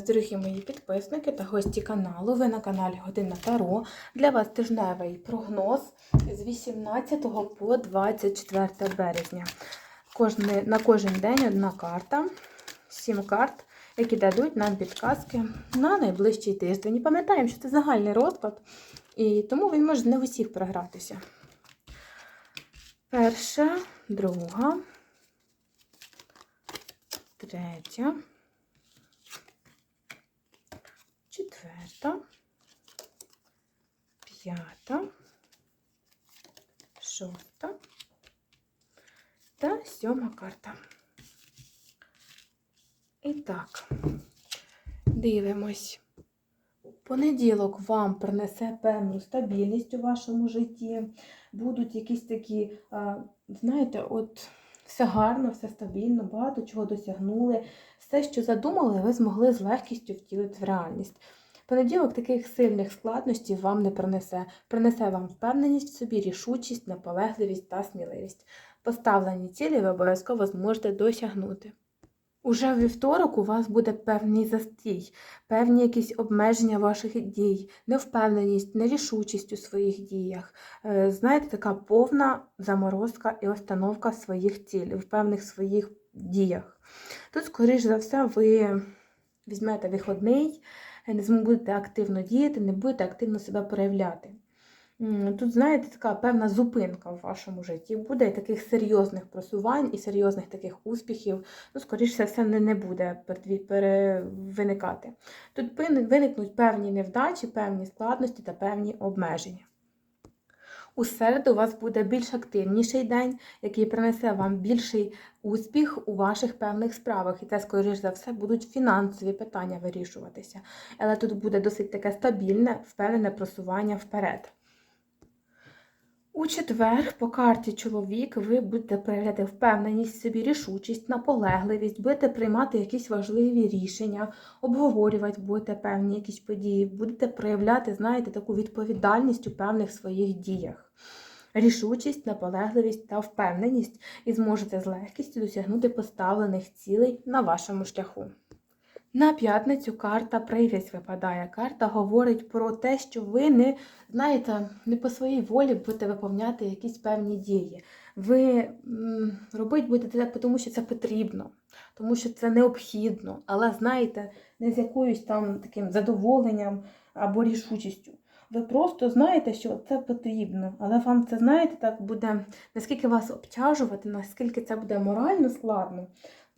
вас, дорогі мої підписники та гості каналу. Ви на каналі Година Таро. Для вас тижневий прогноз з 18 по 24 березня. На кожен день одна карта, сім карт, які дадуть нам підказки на найближчий тиждень. І пам'ятаємо, що це загальний розклад, і тому він може не в усіх програтися. Перша, друга, третя. Четверта, п'ята, шоста та сьома карта. І так, дивимось. Понеділок вам принесе певну стабільність у вашому житті. Будуть якісь такі, знаєте, от все гарно, все стабільно, багато чого досягнули. Все, що задумали, ви змогли з легкістю втілити в реальність. Понеділок таких сильних складностей вам не принесе. Принесе вам впевненість в собі, рішучість, наполегливість та сміливість. Поставлені цілі ви обов'язково зможете досягнути. Уже в вівторок у вас буде певний застій, певні якісь обмеження ваших дій, невпевненість, нерішучість у своїх діях. Е, Знаєте, така повна заморозка і остановка своїх цілей в певних своїх діях. Тут, скоріш за все, ви візьмете виходний, не будете активно діяти, не будете активно себе проявляти. Тут, знаєте, така певна зупинка в вашому житті буде і таких серйозних просувань і серйозних таких успіхів, ну, за все, не, не буде виникати. Тут виникнуть певні невдачі, певні складності та певні обмеження. У середу у вас буде більш активніший день, який принесе вам більший успіх у ваших певних справах. І це, скоріш за все, будуть фінансові питання вирішуватися. Але тут буде досить таке стабільне, впевнене просування вперед. У четвер по карті чоловік ви будете проявляти впевненість собі, рішучість, наполегливість, будете приймати якісь важливі рішення, обговорювати будете певні якісь події, будете проявляти, знаєте, таку відповідальність у певних своїх діях. Рішучість, наполегливість та впевненість і зможете з легкістю досягнути поставлених цілей на вашому шляху. На п'ятницю карта привязь випадає. Карта говорить про те, що ви не знаєте, не по своїй волі будете виповняти якісь певні дії. Ви робити будете так, тому що це потрібно, тому що це необхідно, але знаєте, не з якоюсь там таким задоволенням або рішучістю. Ви просто знаєте, що це потрібно, але вам це, знаєте, так буде, наскільки вас обтяжувати, наскільки це буде морально складно.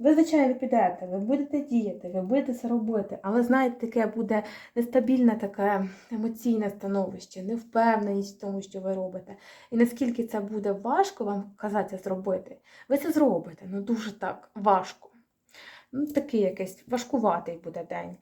Ви, звичайно, підете, ви будете діяти, ви будете це робити, але знаєте, таке буде нестабільне таке емоційне становище, невпевненість в тому, що ви робите. І наскільки це буде важко вам казати зробити, ви це зробите, ну дуже так важко. Ну, такий якийсь важкуватий буде день.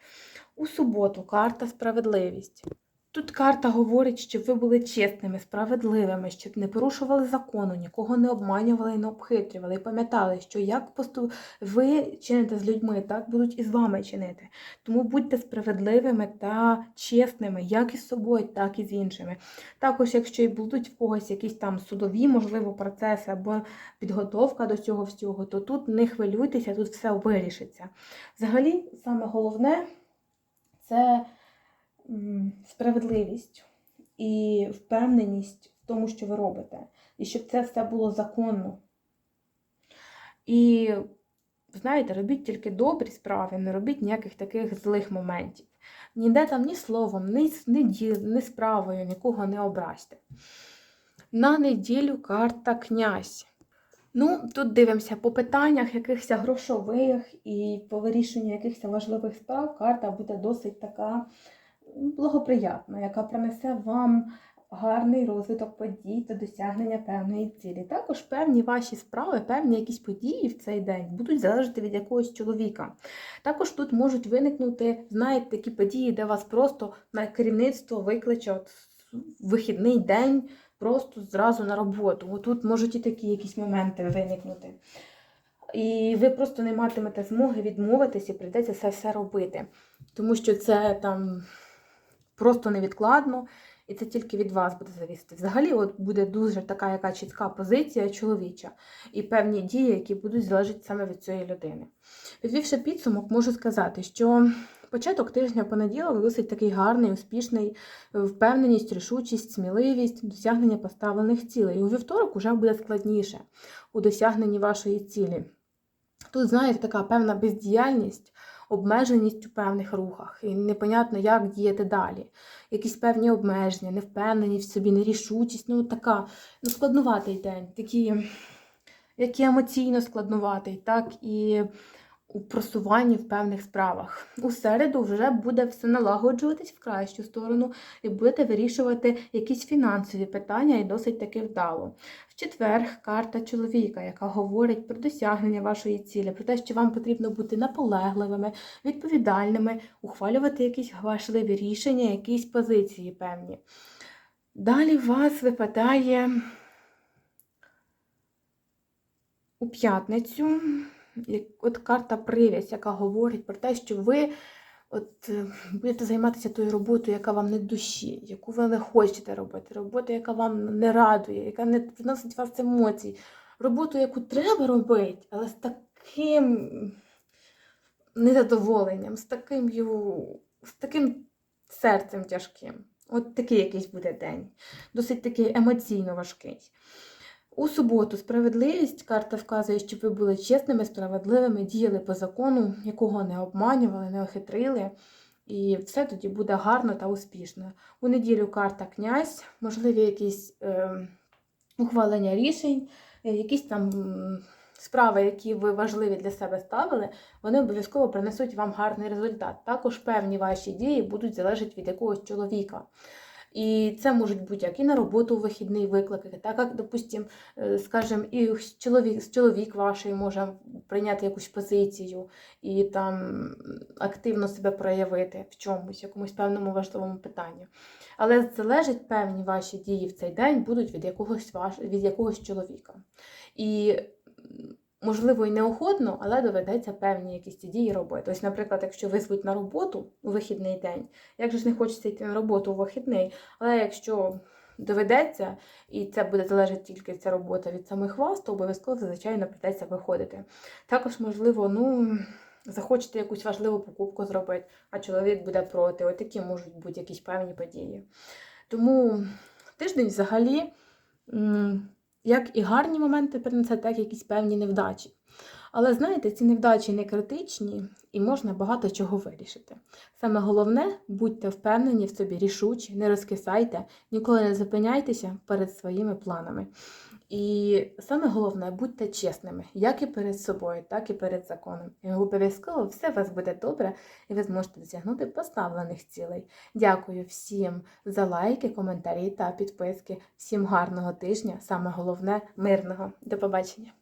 У суботу карта справедливість. Тут карта говорить, щоб ви були чесними, справедливими, щоб не порушували закону, нікого не обманювали і не обхитрювали. І пам'ятали, що як посту... ви чините з людьми, так будуть і з вами чинити. Тому будьте справедливими та чесними, як із собою, так і з іншими. Також, якщо і будуть в когось якісь там судові, можливо, процеси або підготовка до цього всього, то тут не хвилюйтеся, тут все вирішиться. Взагалі, саме головне це справедливість і впевненість в тому, що ви робите. І щоб це все було законно. І, знаєте, робіть тільки добрі справи, не робіть ніяких таких злих моментів. Ніде там ні словом, ні, ні, ні справою нікого не образьте. На неділю карта князь. Ну, тут дивимося по питаннях якихось грошових і по вирішенню якихось важливих справ карта буде досить така благоприятна, яка принесе вам гарний розвиток подій та досягнення певної цілі. Також певні ваші справи, певні якісь події в цей день будуть залежати від якогось чоловіка. Також тут можуть виникнути, знаєте, такі події, де вас просто на керівництво викличе от вихідний день просто зразу на роботу. От Тут можуть і такі якісь моменти виникнути. І ви просто не матимете змоги відмовитись і прийдеться це все робити. Тому що це там просто невідкладно, І це тільки від вас буде завісти. Взагалі, от буде дуже така яка чітка позиція чоловіча і певні дії, які будуть залежати саме від цієї людини. Підвівши підсумок, можу сказати, що початок тижня понеділок досить такий гарний, успішний, впевненість, рішучість, сміливість, досягнення поставлених цілей. І у вівторок уже буде складніше у досягненні вашої цілі. Тут, знаєте, така певна бездіяльність, обмеженість у певних рухах, і непонятно, як діяти далі. Якісь певні обмеження, невпевненість в собі, нерішучість. Ну, така ну, складнуватий день, такий, як і емоційно складнуватий, так і у просуванні в певних справах. У середу вже буде все налагоджуватись в кращу сторону, і будете вирішувати якісь фінансові питання і досить таки вдало. В четвер карта чоловіка, яка говорить про досягнення вашої цілі, про те, що вам потрібно бути наполегливими, відповідальними, ухвалювати якісь важливі рішення, якісь позиції певні. Далі вас випадає у п'ятницю от карта привязь, яка говорить про те, що ви от, е, будете займатися тою роботою, яка вам не душі, яку ви не хочете робити, роботу, яка вам не радує, яка не приносить вас емоцій, роботу, яку треба робити, але з таким незадоволенням, з таким, ю- з таким серцем тяжким. От такий якийсь буде день. Досить такий емоційно важкий. У суботу справедливість карта вказує, щоб ви були чесними, справедливими, діяли по закону, якого не обманювали, не охитрили. І все тоді буде гарно та успішно. У неділю карта князь, можливі якісь е, ухвалення рішень, е, якісь там справи, які ви важливі для себе ставили, вони обов'язково принесуть вам гарний результат. Також певні ваші дії будуть залежати від якогось чоловіка. І це можуть бути як і на роботу у вихідний виклики, так як, допустим, е, скажімо, і чоловік, чоловік ваш може прийняти якусь позицію і там активно себе проявити в чомусь, якомусь певному важливому питанні. Але залежать певні ваші дії в цей день будуть від якогось ваш, від якогось чоловіка. І можливо, і неохотно, але доведеться певні якісь дії робити. Ось, наприклад, якщо визвуть на роботу у вихідний день, як же ж не хочеться йти на роботу у вихідний, але якщо доведеться, і це буде залежати тільки ця робота від самих вас, то обов'язково, звичайно, прийдеться виходити. Також, можливо, ну. Захочете якусь важливу покупку зробити, а чоловік буде проти. Ось такі можуть бути якісь певні події. Тому тиждень взагалі, як і гарні моменти принесе, так і якісь певні невдачі. Але знаєте, ці невдачі не критичні і можна багато чого вирішити. Саме головне, будьте впевнені в собі, рішучі, не розкисайте, ніколи не зупиняйтеся перед своїми планами. І саме головне, будьте чесними, як і перед собою, так і перед законом. І обов'язково все у вас буде добре, і ви зможете досягнути поставлених цілей. Дякую всім за лайки, коментарі та підписки. Всім гарного тижня, саме головне мирного. До побачення!